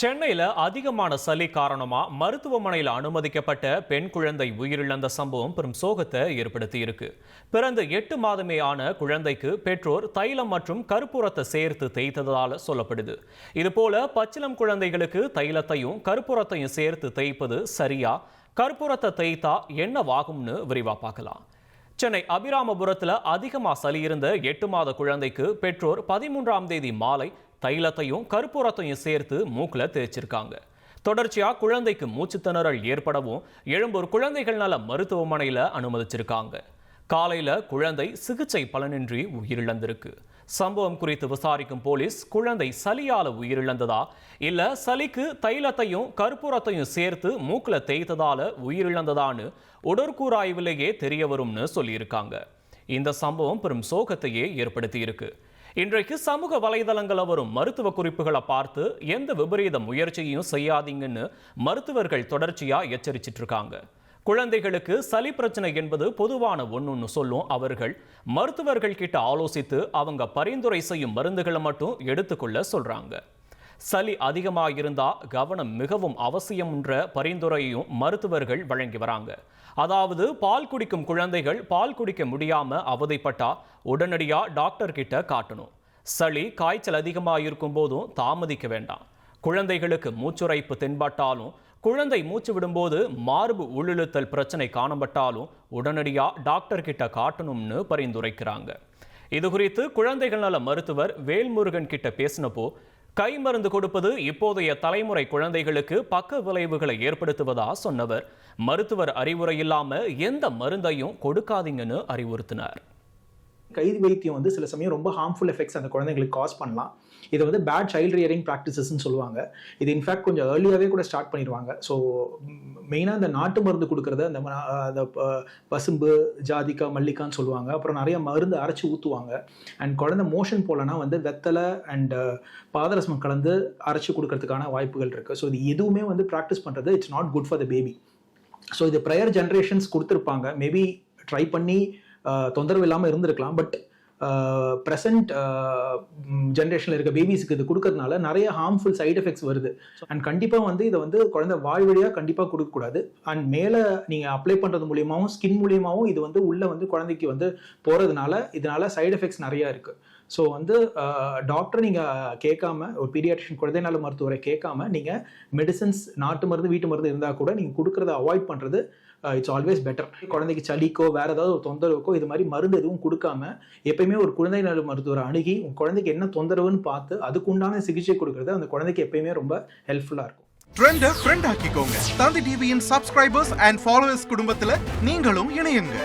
சென்னையில் அதிகமான சளி காரணமா மருத்துவமனையில் அனுமதிக்கப்பட்ட பெண் குழந்தை உயிரிழந்த சம்பவம் பெரும் சோகத்தை ஏற்படுத்தி இருக்கு எட்டு மாதமே ஆன குழந்தைக்கு பெற்றோர் தைலம் மற்றும் கற்பூரத்தை சேர்த்து தேய்த்ததால சொல்லப்படுது. இதுபோல பச்சிளம் குழந்தைகளுக்கு தைலத்தையும் கற்பூரத்தையும் சேர்த்து தேய்ப்பது சரியா? கற்பூரத்தை தேய்த்தா என்னவாகும்னு விரிவா பார்க்கலாம். சென்னை அபிராமபுரத்துல அதிகமா சளி இருந்த எட்டு மாத குழந்தைக்கு பெற்றோர் பதிமூன்றாம் தேதி மாலை தைலத்தையும் கற்பூரத்தையும் சேர்த்து மூக்கில் தேய்ச்சிருக்காங்க. தொடர்ச்சியா குழந்தைக்கு மூச்சுத்திணறல் ஏற்படவும் எழும்பூர் குழந்தைகள் நல மருத்துவமனையில் அனுமதிச்சிருக்காங்க. காலையில குழந்தை சிகிச்சை பலனின்றி உயிரிழந்திருக்கு. சம்பவம் குறித்து விசாரிக்கும் போலீஸ் குழந்தை சளியால உயிரிழந்ததா? இல்ல சளிக்கு தைலத்தையும் கற்பூரத்தையும் சேர்த்து மூக்கில் தேய்த்ததால உயிரிழந்ததான்னு உடற்கூறாய்விலேயே தெரிய வரும்னு சொல்லியிருக்காங்க. இந்த சம்பவம் பெரும் சோகத்தையே ஏற்படுத்தி இருக்கு இன்றைக்கு சமூக வலைதளங்களில் வரும் மருத்துவ குறிப்புகளை பார்த்து எந்த விபரீத முயற்சியையும் செய்யாதீங்கன்னு மருத்துவர்கள் தொடர்ச்சியாக எச்சரிச்சிட்டு இருக்காங்க. குழந்தைகளுக்கு சளி பிரச்சனை என்பது பொதுவான ஒன்றுன்னு சொல்லும் அவர்கள். மருத்துவர்கள் கிட்ட ஆலோசித்து அவங்க பரிந்துரை செய்யும் மருந்துகளை மட்டும் எடுத்துக்கொள்ள சொல்றாங்க. சளி அதிகமாக இருந்தால் கவனம் மிகவும் அவசியம்ன்ற பரிந்துரையையும் மருத்துவர்கள் வழங்கி வராங்க. அதாவது பால் குடிக்கும் குழந்தைகள் பால் குடிக்க முடியாமல் அவதைப்பட்டா உடனடியாக டாக்டர் கிட்ட காட்டணும். சளி காய்ச்சல் அதிகமாக இருக்கும் போதும் தாமதிக்க வேண்டாம். குழந்தைகளுக்கு மூச்சுரைப்பு தென்பட்டாலும் குழந்தை மூச்சு விடும்போது மார்பு உள்ளிழுத்தல் பிரச்சனை காணப்பட்டாலும் உடனடியா டாக்டர் கிட்ட காட்டணும்னு பரிந்துரைக்கிறாங்க. இது குறித்து குழந்தைகள் நல மருத்துவர் வேல்முருகன் கிட்ட பேசினப்போ கை மருந்து கொடுப்பது இப்போதைய தலைமுறை குழந்தைகளுக்கு பக்க விளைவுகளை ஏற்படுத்துவதா சொன்னவர். மருத்துவர் அறிவுரை இல்லாம எந்த மருந்தையும் கொடுக்காதீங்கன்னு அறிவுறுத்தினார். கைது வைத்தியம் வந்து சில சமயம் ரொம்ப ஹார்ம்ஃபுல் எஃபெக்ட்ஸ் அந்த குழந்தைங்களுக்கு காஸ் பண்ணலாம். இது வந்து பேட் சைல்டு ரியரிங் ப்ராக்டிசஸ்ன்னு சொல்லுவாங்க. இது இன்ஃபேக்ட் கொஞ்சம் ஏர்லியாகவே கூட ஸ்டார்ட் பண்ணிடுவாங்க. ஸோ மெயினாக இந்த நாட்டு மருந்து கொடுக்குறது அந்த அந்த ப- பசும்பு ஜாதிக்கா மல்லிகான்னு சொல்லுவாங்க. அப்புறம் நிறைய மருந்து அரைச்சி ஊற்றுவாங்க அண்ட் குழந்தை மோஷன் போலனா வந்து வெத்தலை அண்ட் பாதரசம் கலந்து அரைச்சி கொடுக்கறதுக்கான வாய்ப்புகள் இருக்குது ஸோ இது எதுவுமே வந்து ப்ராக்டிஸ் பண்ணுறது it's not good for the baby so இது ப்ரையர் ஜென்ரேஷன்ஸ் கொடுத்துருப்பாங்க. மேபி ட்ரை பண்ணி தொந்தரவு இல்லாமல் இருந்திருக்கலாம். பட் ப்ரெசன்ட் ஜென்ரேஷனில் இருக்க பேபிஸ்க்கு இது கொடுக்கறதுனால நிறைய ஹார்ம்ஃபுல் சைடு எஃபெக்ட்ஸ் வருது. அண்ட் கண்டிப்பாக வந்து இதை வந்து குழந்தை வாய் வழியாக கண்டிப்பாக கொடுக்கக்கூடாது அண்ட் மேலே நீங்கள் அப்ளை பண்ணுறது மூலியமாகவும் ஸ்கின் மூலியமாகவும் இது வந்து உள்ளே வந்து குழந்தைக்கு வந்து போகிறதுனால இதனால சைடு எஃபெக்ட்ஸ் நிறையா இருக்குது ஸோ வந்து டாக்டர் நீங்கள் கேட்காம ஒரு பீடியாட்ரிஷன் குழந்தை நல மருத்துவரை கேட்காம நீங்கள் மெடிசன்ஸ் நாட்டு மருந்து வீட்டு மருந்து இருந்தால் கூட நீங்கள் கொடுக்குறத அவாய்ட் பண்ணுறது இட்ஸ் ஆல்வேஸ் பெட்டர் குழந்தைக்கு சளிக்கோ வேற ஏதாவது ஒரு தொந்தரவுக்கோ இது மாதிரி மருந்து எதுவும் கொடுக்காம எப்பயுமே ஒரு குழந்தை நல மருத்துவரை அணுகி உன் குழந்தைக்கு என்ன தொந்தரவுன்னு பார்த்து அதுக்குண்டான சிகிச்சை கொடுக்கறது அந்த குழந்தைக்கு எப்பயுமே ரொம்ப ஹெல்ப்ஃபுல்லாக இருக்கும். ட்ரெண்ட ஃப்ரெண்ட் ஆக்கிக்கோங்க. தந்தி டிவியின் சப்ஸ்கிரைபர்ஸ் அண்ட் ஃபாலோவர்ஸ் குடும்பத்துல நீங்களும் இணையுங்க.